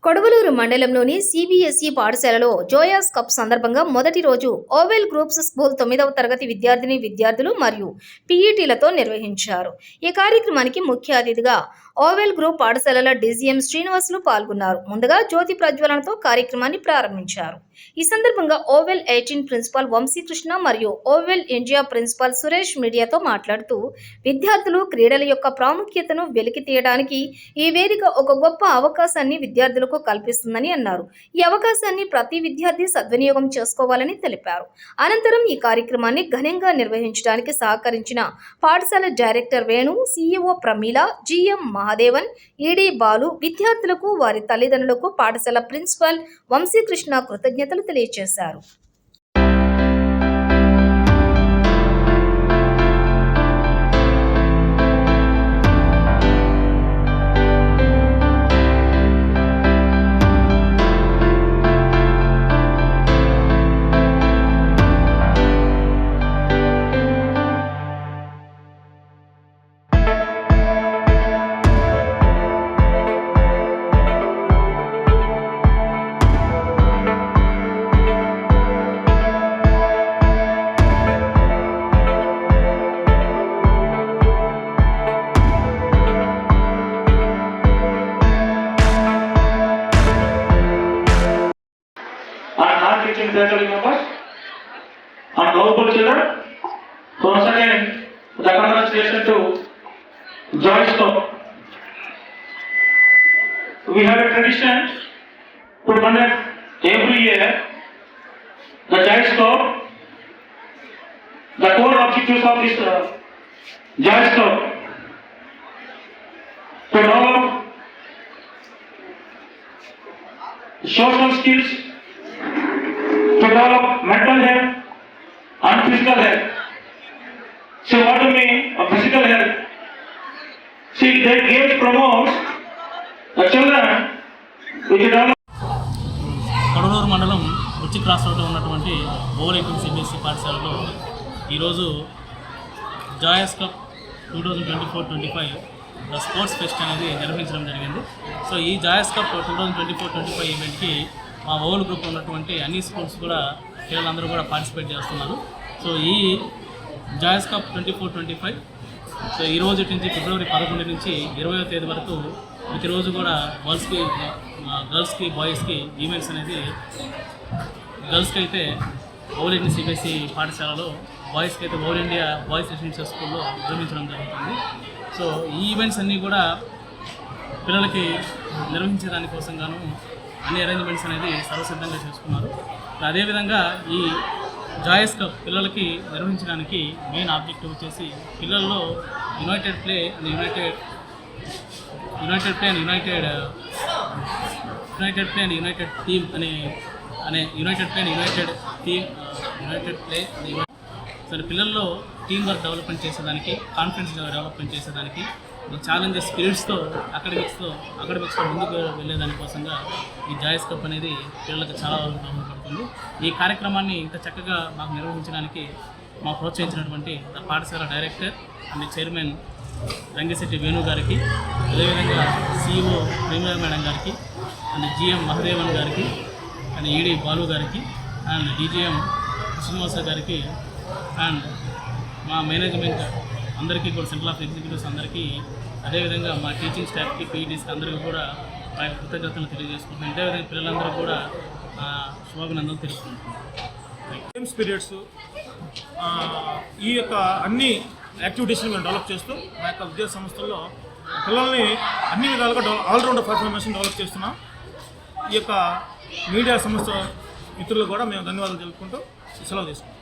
కొడవలూరు మండలంలోని సిబిఎస్ఈ పాఠశాలలో జోయాస్ కప్ సందర్భంగా మొదటి రోజు ఓవెల్ గ్రూప్స్ స్కూల్ తొమ్మిదవ తరగతి విద్యార్థిని విద్యార్థులు మరియు పీఈటీలతో నిర్వహించారు. ఈ కార్యక్రమానికి ముఖ్య అతిథిగా ఓవెల్ గ్రూప్ పాఠశాలల డీజీఎం శ్రీనివాసులు పాల్గొన్నారు. ముందుగా జ్యోతి ప్రజ్వలనతో కార్యక్రమాన్ని ప్రారంభించారు. ఈ సందర్భంగా ఓవెల్ ఎయిటీన్ ప్రిన్సిపాల్ వంశీకృష్ణ మరియు ఓవెల్ ఇండియా ప్రిన్సిపాల్ సురేష్ మీడియాతో మాట్లాడుతూ విద్యార్థులు క్రీడల యొక్క ప్రాముఖ్యతను వెలికి తీయడానికి ఈ వేదిక ఒక గొప్ప అవకాశాన్ని విద్యార్థులకు కల్పిస్తుందని అన్నారు. ఈ అవకాశాన్ని ప్రతి విద్యార్థి సద్వినియోగం చేసుకోవాలని తెలిపారు. అనంతరం ఈ కార్యక్రమాన్ని ఘనంగా నిర్వహించడానికి సహకరించిన పాఠశాల director Venu CEO Pramila GM Mahadevan ED Balu విద్యార్థులకు వారి తల్లిదండ్రులకు పాఠశాల ప్రిన్సిపల్ వంశీకృష్ణ కృతజ్ఞతలు తెలియజేశారు non-teaching faculty members and lovable children. So once again, the congratulations to Joyce Cup. We have a tradition to conduct every year the Joyce Cup. The core objectives of this uh, Joyce Cup to develop social skills develop mental health and physical health. See what do you mean of physical health? See, the games promotes the children which develop Cuddalore మండలం రుచి cross రోడ్లో ఉన్నటువంటి ఓవరైటింగ్ CBSE పాఠశాలలో ఈరోజు joyous cup two thousand twenty four twenty five the sports fest అనేది నిర్వహించడం జరిగింది so ఈ joyous cup two thousand twenty four twenty five ఈవెంట్కి మా ఓవల్ గ్రూప్ ఉన్నటువంటి అన్ని స్కూల్స్ కూడా పిల్లలందరూ కూడా పార్టిసిపేట్ చేస్తున్నారు. సో ఈ joyous cup twenty four twenty five so ఈ రోజు నుంచి ఫిబ్రవరి పదకొండు నుంచి ఇరవయో తేదీ వరకు ప్రతిరోజు కూడా గర్ల్స్కి గర్ల్స్కి బాయ్స్కి ఈవెంట్స్ అనేది గర్ల్స్కి అయితే ఓల్ ఇండియా సిబిఎస్ఈ పాఠశాలలో బాయ్స్కి అయితే ఓల్ ఇండియా బాయ్స్ రెసిడెన్షియల్ స్కూల్లో నిర్మించడం జరుగుతుంది. సో ఈ ఈవెంట్స్ అన్నీ కూడా పిల్లలకి నిర్వహించే దానికోసం గాను అన్ని అరేంజ్మెంట్స్ అనేది సర్వసిద్ధంగా చేసుకున్నారు. అదేవిధంగా ఈ జాయస్ కప్ పిల్లలకి నిర్వహించడానికి మెయిన్ ఆబ్జెక్టివ్ వచ్చేసి పిల్లల్లో united play and united united play and united united play and united team అనే అనే united play and united team united play సరే పిల్లల్లో టీం వర్క్ డెవలప్మెంట్ చేసేదానికి కాన్ఫిడెన్స్ డెవలప్మెంట్ చేసేదానికి ఛాలెంజెస్ స్పిరిట్స్తో అకాడమిక్స్తో అకాడమిక్స్తో ముందుకు వెళ్ళేదానికోసంగా ఈ జాయస్ కప్ అనేది పిల్లలకు చాలా వరకు దోహదపడుతుంది ఈ కార్యక్రమాన్ని ఇంత చక్కగా మాకు నిర్వహించడానికి మా ప్రోత్సహించినటువంటి పాఠశాల director and chairman Rangashetty Venu గారికి అదేవిధంగా సిఇఓ ప్రేమిలా మేడం గారికి అండ్ జిఎం మహదేవన్ గారికి అండ్ ఈడీ బాలు గారికి అండ్ డీజీఎం శ్రీనివాస గారికి అండ్ మా మేనేజ్మెంట్ అందరికీ కూడా సెంట్రల్ ఆఫ్ ఎగ్జిక్యూటివ్స్ అందరికీ అదేవిధంగా మా టీచింగ్ స్టాఫ్కి పీఈటీస్కి అందరికీ కూడా వారి యొక్క కృతజ్ఞతలు తెలియజేసుకుంటున్నాను. అదేవిధంగా పిల్లలందరూ కూడా శుభాభినందనలు తెలుపుకుంటున్నాను. గేమ్స్ పీరియడ్స్ ఈ యొక్క అన్ని యాక్టివిటీస్ని మేము డెవలప్ చేస్తూ మా యొక్క విద్యా సంస్థల్లో పిల్లల్ని అన్ని విధాలుగా డెవలప్ ఆల్రౌండ్ పర్ఫార్మెన్స్ని డెవలప్ చేస్తున్నాం. ఈ యొక్క మీడియా సంస్థ మిత్రులు కూడా మేము ధన్యవాదాలు తెలుపుకుంటూ సెలవు తీసుకుంటాం